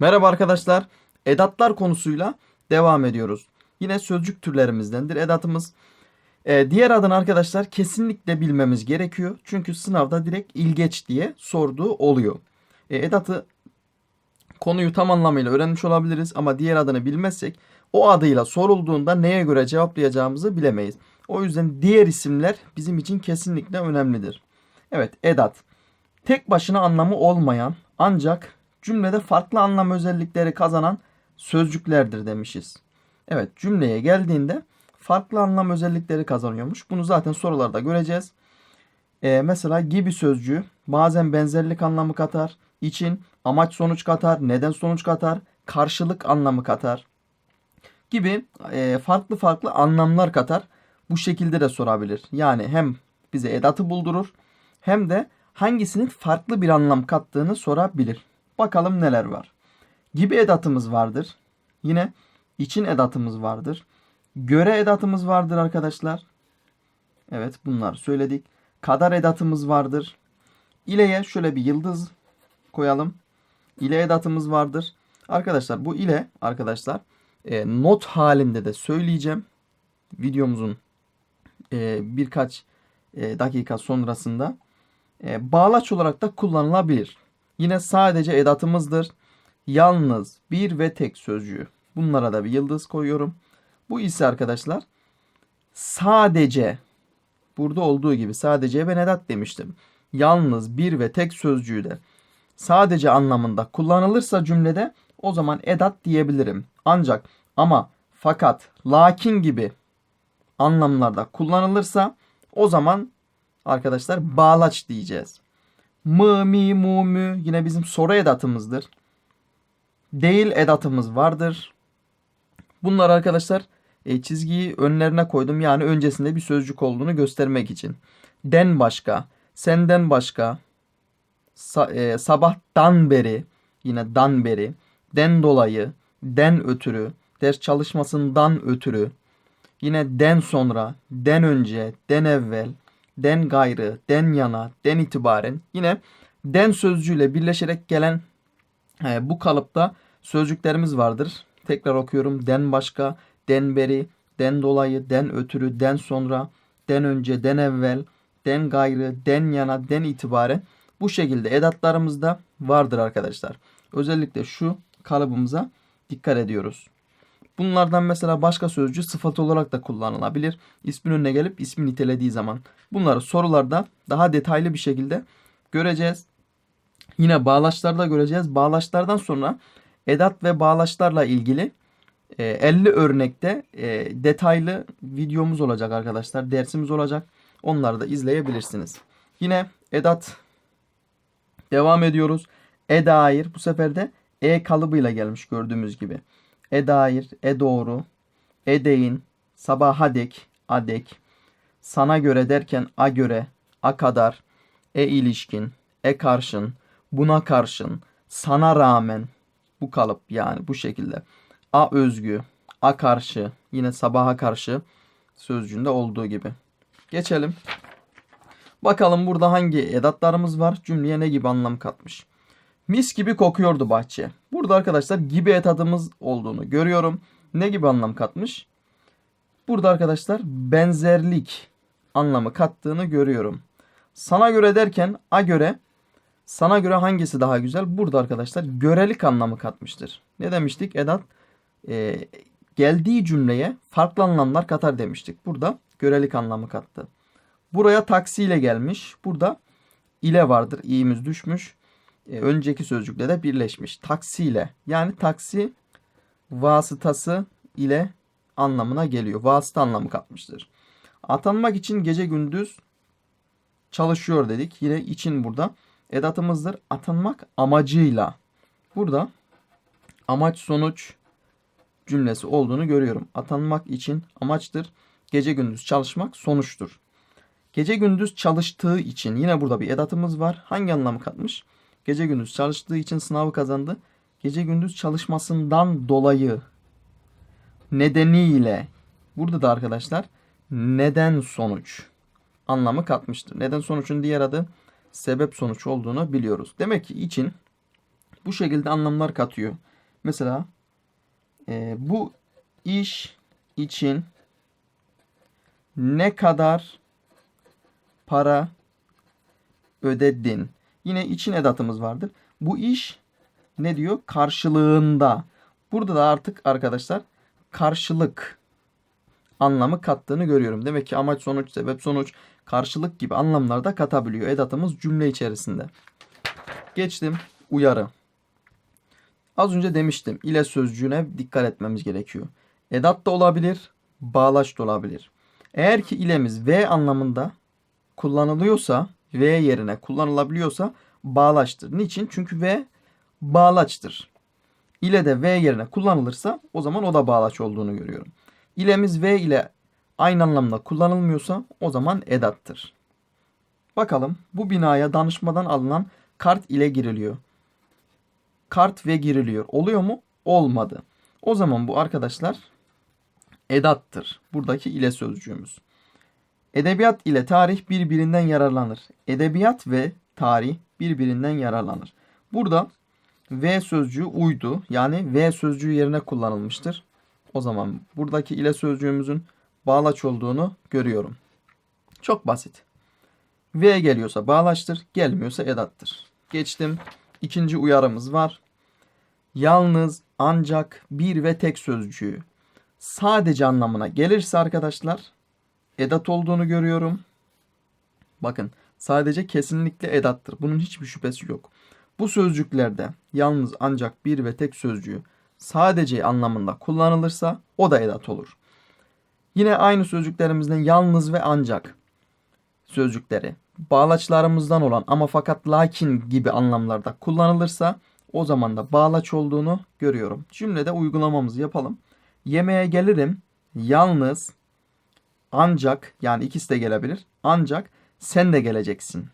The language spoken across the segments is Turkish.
Merhaba arkadaşlar. Edatlar konusuyla devam ediyoruz. Yine sözcük türlerimizdendir edatımız. Ee, diğer adını arkadaşlar kesinlikle bilmemiz gerekiyor. Çünkü sınavda direkt ilgeç diye sorduğu oluyor. Ee, edatı konuyu tam anlamıyla öğrenmiş olabiliriz ama diğer adını bilmezsek o adıyla sorulduğunda neye göre cevaplayacağımızı bilemeyiz. O yüzden diğer isimler bizim için kesinlikle önemlidir. Evet edat. Tek başına anlamı olmayan ancak cümlede farklı anlam özellikleri kazanan sözcüklerdir demişiz. Evet cümleye geldiğinde farklı anlam özellikleri kazanıyormuş. Bunu zaten sorularda göreceğiz. Ee, mesela gibi sözcüğü bazen benzerlik anlamı katar, için amaç sonuç katar, neden sonuç katar, karşılık anlamı katar gibi e, farklı farklı anlamlar katar. Bu şekilde de sorabilir. Yani hem bize edatı buldurur hem de hangisinin farklı bir anlam kattığını sorabilir. Bakalım neler var. Gibi edatımız vardır. Yine için edatımız vardır. Göre edatımız vardır arkadaşlar. Evet bunlar söyledik. Kadar edatımız vardır. İleye şöyle bir yıldız koyalım. İle edatımız vardır. Arkadaşlar bu ile arkadaşlar e, not halinde de söyleyeceğim. Videomuzun e, birkaç e, dakika sonrasında e, bağlaç olarak da kullanılabilir. Yine sadece edatımızdır. Yalnız, bir ve tek sözcüğü. Bunlara da bir yıldız koyuyorum. Bu ise arkadaşlar sadece burada olduğu gibi sadece ben edat demiştim. Yalnız, bir ve tek sözcüğü de sadece anlamında kullanılırsa cümlede o zaman edat diyebilirim. Ancak ama fakat lakin gibi anlamlarda kullanılırsa o zaman arkadaşlar bağlaç diyeceğiz. Mı, mi, mu, mü yine bizim soru edatımızdır. Değil edatımız vardır. Bunlar arkadaşlar e, çizgiyi önlerine koydum. Yani öncesinde bir sözcük olduğunu göstermek için. Den başka, senden başka, sa- e, sabahtan beri, yine dan beri, den dolayı, den ötürü, ders çalışmasından ötürü, yine den sonra, den önce, den evvel, den gayrı, den yana, den itibaren yine den sözcüğüyle birleşerek gelen e, bu kalıpta sözcüklerimiz vardır. Tekrar okuyorum. Den başka, den beri, den dolayı, den ötürü, den sonra, den önce, den evvel, den gayrı, den yana, den itibaren bu şekilde edatlarımızda vardır arkadaşlar. Özellikle şu kalıbımıza dikkat ediyoruz. Bunlardan mesela başka sözcü sıfat olarak da kullanılabilir. İsmin önüne gelip ismi nitelediği zaman. Bunları sorularda daha detaylı bir şekilde göreceğiz. Yine bağlaçlarda göreceğiz. Bağlaçlardan sonra edat ve bağlaçlarla ilgili e, 50 örnekte e, detaylı videomuz olacak arkadaşlar. Dersimiz olacak. Onları da izleyebilirsiniz. Yine edat devam ediyoruz. E dair bu sefer de e kalıbıyla gelmiş gördüğümüz gibi. E dair, e doğru, e deyin, sabaha dek, adek, sana göre derken a göre, a kadar, e ilişkin, e karşın, buna karşın, sana rağmen bu kalıp yani bu şekilde. A özgü, a karşı, yine sabaha karşı sözcüğünde olduğu gibi. Geçelim. Bakalım burada hangi edatlarımız var? Cümleye ne gibi anlam katmış? Mis gibi kokuyordu bahçe. Burada arkadaşlar gibi edatımız olduğunu görüyorum. Ne gibi anlam katmış? Burada arkadaşlar benzerlik anlamı kattığını görüyorum. Sana göre derken a göre sana göre hangisi daha güzel? Burada arkadaşlar görelik anlamı katmıştır. Ne demiştik? Edat e, geldiği cümleye farklı anlamlar katar demiştik. Burada görelik anlamı kattı. Buraya taksiyle gelmiş. Burada ile vardır. İ'miz düşmüş. E, önceki sözcükle de birleşmiş. Taksiyle yani taksi vasıtası ile anlamına geliyor. Vasıta anlamı katmıştır. Atanmak için gece gündüz çalışıyor dedik. Yine için burada edatımızdır. Atanmak amacıyla. Burada amaç sonuç cümlesi olduğunu görüyorum. Atanmak için amaçtır. Gece gündüz çalışmak sonuçtur. Gece gündüz çalıştığı için yine burada bir edatımız var. Hangi anlamı katmış? Gece gündüz çalıştığı için sınavı kazandı. Gece gündüz çalışmasından dolayı nedeniyle burada da arkadaşlar neden sonuç anlamı katmıştır. Neden sonuçun diğer adı sebep sonuç olduğunu biliyoruz. Demek ki için bu şekilde anlamlar katıyor. Mesela e, bu iş için ne kadar para ödedin? Yine için edatımız vardır. Bu iş ne diyor? Karşılığında. Burada da artık arkadaşlar karşılık anlamı kattığını görüyorum. Demek ki amaç sonuç, sebep sonuç, karşılık gibi anlamlarda katabiliyor edatımız cümle içerisinde. Geçtim uyarı. Az önce demiştim ile sözcüğüne dikkat etmemiz gerekiyor. Edat da olabilir, bağlaç da olabilir. Eğer ki ilemiz V anlamında kullanılıyorsa, V yerine kullanılabiliyorsa bağlaçtır. Niçin? Çünkü V bağlaçtır. İle de V yerine kullanılırsa o zaman o da bağlaç olduğunu görüyorum. İlemiz V ile aynı anlamda kullanılmıyorsa o zaman edattır. Bakalım bu binaya danışmadan alınan kart ile giriliyor. Kart ve giriliyor. Oluyor mu? Olmadı. O zaman bu arkadaşlar edattır. Buradaki ile sözcüğümüz. Edebiyat ile tarih birbirinden yararlanır. Edebiyat ve tarih birbirinden yararlanır. Burada V sözcüğü uydu. Yani V sözcüğü yerine kullanılmıştır. O zaman buradaki ile sözcüğümüzün bağlaç olduğunu görüyorum. Çok basit. V geliyorsa bağlaçtır, gelmiyorsa edattır. Geçtim. İkinci uyarımız var. Yalnız, ancak, bir ve tek sözcüğü sadece anlamına gelirse arkadaşlar edat olduğunu görüyorum. Bakın sadece kesinlikle edattır. Bunun hiçbir şüphesi yok. Bu sözcüklerde yalnız ancak bir ve tek sözcüğü sadece anlamında kullanılırsa o da edat olur. Yine aynı sözcüklerimizden yalnız ve ancak sözcükleri bağlaçlarımızdan olan ama fakat lakin gibi anlamlarda kullanılırsa o zaman da bağlaç olduğunu görüyorum. Cümlede uygulamamızı yapalım. Yemeğe gelirim yalnız ancak yani ikisi de gelebilir. Ancak sen de geleceksin.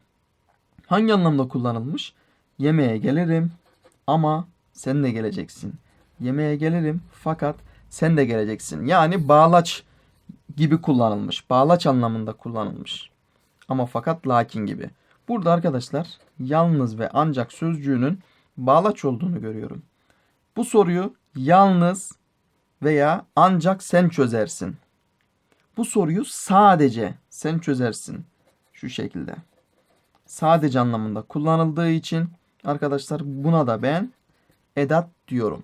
Hangi anlamda kullanılmış? Yemeğe gelirim ama sen de geleceksin. Yemeğe gelirim fakat sen de geleceksin. Yani bağlaç gibi kullanılmış. Bağlaç anlamında kullanılmış. Ama fakat lakin gibi. Burada arkadaşlar yalnız ve ancak sözcüğünün bağlaç olduğunu görüyorum. Bu soruyu yalnız veya ancak sen çözersin. Bu soruyu sadece sen çözersin. Şu şekilde. Sadece anlamında kullanıldığı için arkadaşlar buna da ben edat diyorum.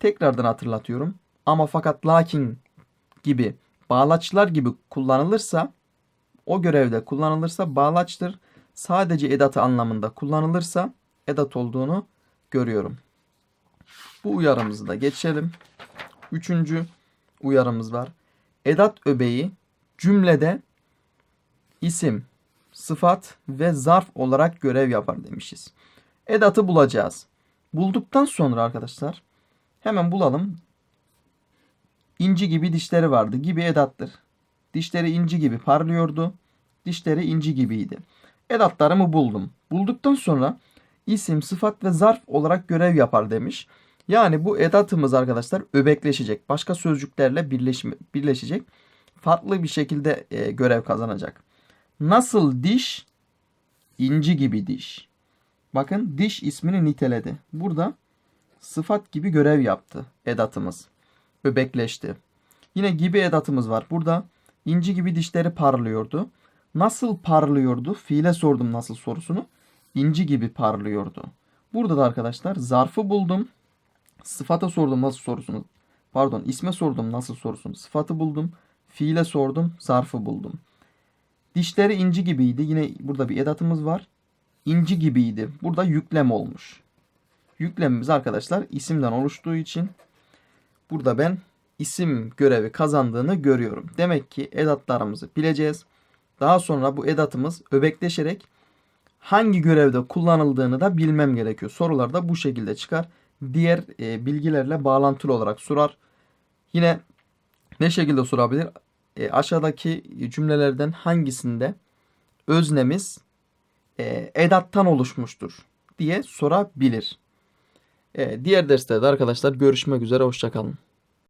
Tekrardan hatırlatıyorum. Ama fakat lakin gibi bağlaçlar gibi kullanılırsa o görevde kullanılırsa bağlaçtır. Sadece edatı anlamında kullanılırsa edat olduğunu görüyorum. Bu uyarımızı da geçelim. Üçüncü uyarımız var. Edat öbeği cümlede isim, sıfat ve zarf olarak görev yapar demişiz. Edatı bulacağız. Bulduktan sonra arkadaşlar hemen bulalım. İnci gibi dişleri vardı. Gibi edattır. Dişleri inci gibi parlıyordu. Dişleri inci gibiydi. Edatlarımı buldum. Bulduktan sonra isim, sıfat ve zarf olarak görev yapar demiş. Yani bu edatımız arkadaşlar öbekleşecek. Başka sözcüklerle birleşme, birleşecek. Farklı bir şekilde e, görev kazanacak. Nasıl diş? İnci gibi diş. Bakın diş ismini niteledi. Burada sıfat gibi görev yaptı edatımız. Öbekleşti. Yine gibi edatımız var. Burada inci gibi dişleri parlıyordu. Nasıl parlıyordu? Fiile sordum nasıl sorusunu. İnci gibi parlıyordu. Burada da arkadaşlar zarfı buldum. Sıfata sordum nasıl sorusunu. Pardon isme sordum nasıl sorusunu. Sıfatı buldum. Fiile sordum. Zarfı buldum. Dişleri inci gibiydi. Yine burada bir edatımız var. İnci gibiydi. Burada yüklem olmuş. Yüklemimiz arkadaşlar isimden oluştuğu için burada ben isim görevi kazandığını görüyorum. Demek ki edatlarımızı bileceğiz. Daha sonra bu edatımız öbekleşerek hangi görevde kullanıldığını da bilmem gerekiyor. Sorularda bu şekilde çıkar. Diğer e, bilgilerle bağlantılı olarak sorar. Yine ne şekilde sorabilir? E, aşağıdaki cümlelerden hangisinde öznemiz e, edattan oluşmuştur diye sorabilir. E, diğer derslerde arkadaşlar görüşmek üzere. Hoşçakalın.